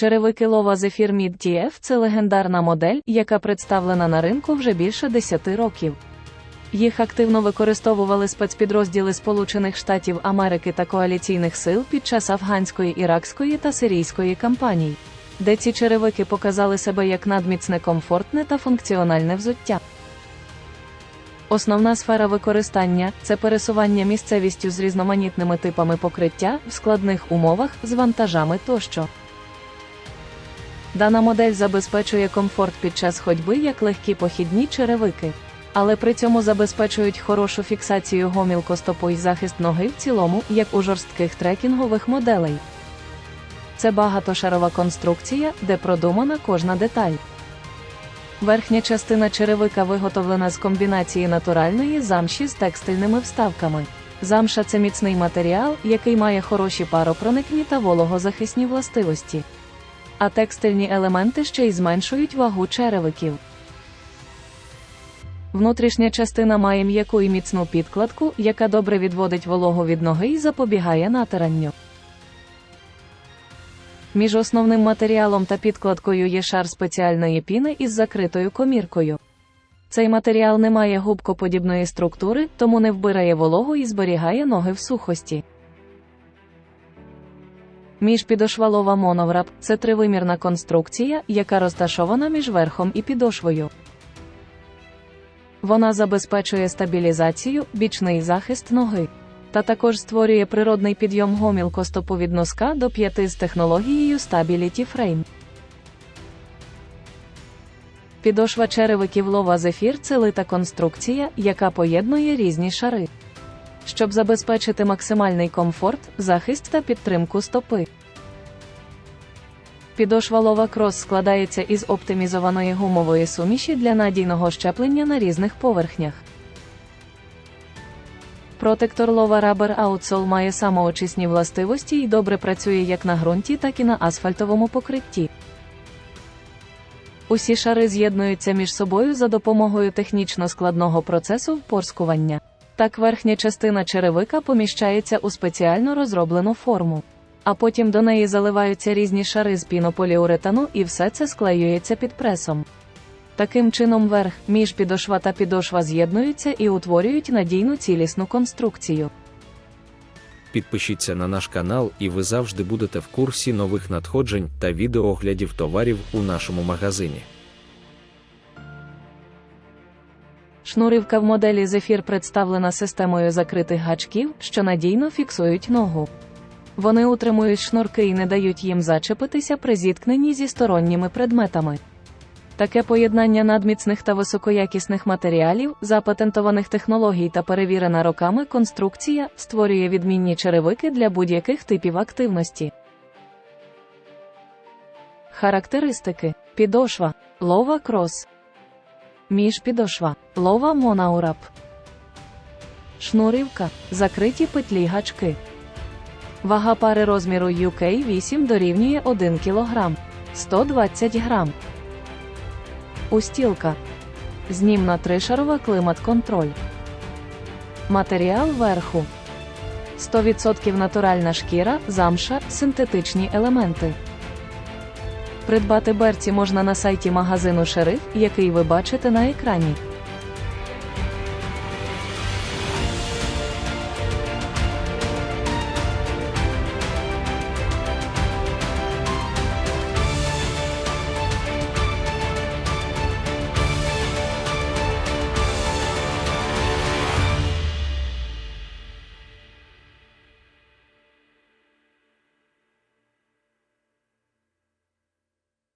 Черевики Lova Zephyr Mid TF – це легендарна модель, яка представлена на ринку вже більше 10 років. Їх активно використовували спецпідрозділи Сполучених Штатів Америки та коаліційних сил під час афганської, іракської та сирійської кампаній, де ці черевики показали себе як надміцне комфортне та функціональне взуття. Основна сфера використання це пересування місцевістю з різноманітними типами покриття в складних умовах з вантажами тощо. Дана модель забезпечує комфорт під час ходьби як легкі похідні черевики, але при цьому забезпечують хорошу фіксацію гомілкостопу і захист ноги в цілому, як у жорстких трекінгових моделей. Це багатошарова конструкція, де продумана кожна деталь. Верхня частина черевика виготовлена з комбінації натуральної замші з текстильними вставками. Замша це міцний матеріал, який має хороші паропроникні та вологозахисні властивості. А текстильні елементи ще й зменшують вагу черевиків. Внутрішня частина має м'яку і міцну підкладку, яка добре відводить вологу від ноги і запобігає натиранню. Між основним матеріалом та підкладкою є шар спеціальної піни із закритою коміркою. Цей матеріал не має губкоподібної структури, тому не вбирає вологу і зберігає ноги в сухості. Міжпідошвалова моновраб це тривимірна конструкція, яка розташована між верхом і підошвою. Вона забезпечує стабілізацію, бічний захист ноги. Та також створює природний підйом гомілкостопу від носка до п'яти з технологією Stability Frame. Підошва черевиків лова Zephyr – це лита конструкція, яка поєднує різні шари. Щоб забезпечити максимальний комфорт, захист та підтримку стопи. Підошва лова крос складається із оптимізованої гумової суміші для надійного щеплення на різних поверхнях. Протектор Lova Rubber Outsole має самоочисні властивості і добре працює як на ґрунті, так і на асфальтовому покритті. Усі шари з'єднуються між собою за допомогою технічно складного процесу впорскування. Так верхня частина черевика поміщається у спеціально розроблену форму. А потім до неї заливаються різні шари з пінополіуретану і все це склеюється під пресом. Таким чином верх, міжпідошва та підошва з'єднуються і утворюють надійну цілісну конструкцію. Підпишіться на наш канал, і ви завжди будете в курсі нових надходжень та відеооглядів товарів у нашому магазині. Шнурівка в моделі Zephyr представлена системою закритих гачків, що надійно фіксують ногу. Вони утримують шнурки і не дають їм зачепитися при зіткненні зі сторонніми предметами. Таке поєднання надміцних та високоякісних матеріалів, запатентованих технологій та перевірена роками конструкція створює відмінні черевики для будь-яких типів активності. Характеристики: підошва, лова крос, міжпідошва, лова монаурап, шнурівка, закриті петлі гачки. Вага пари розміру UK 8 дорівнює 1 кг, 120 грам. Устілка. Знімна тришарова клімат-контроль. Матеріал верху. 100% натуральна шкіра, замша, синтетичні елементи. Придбати берці можна на сайті магазину Шериф, який ви бачите на екрані.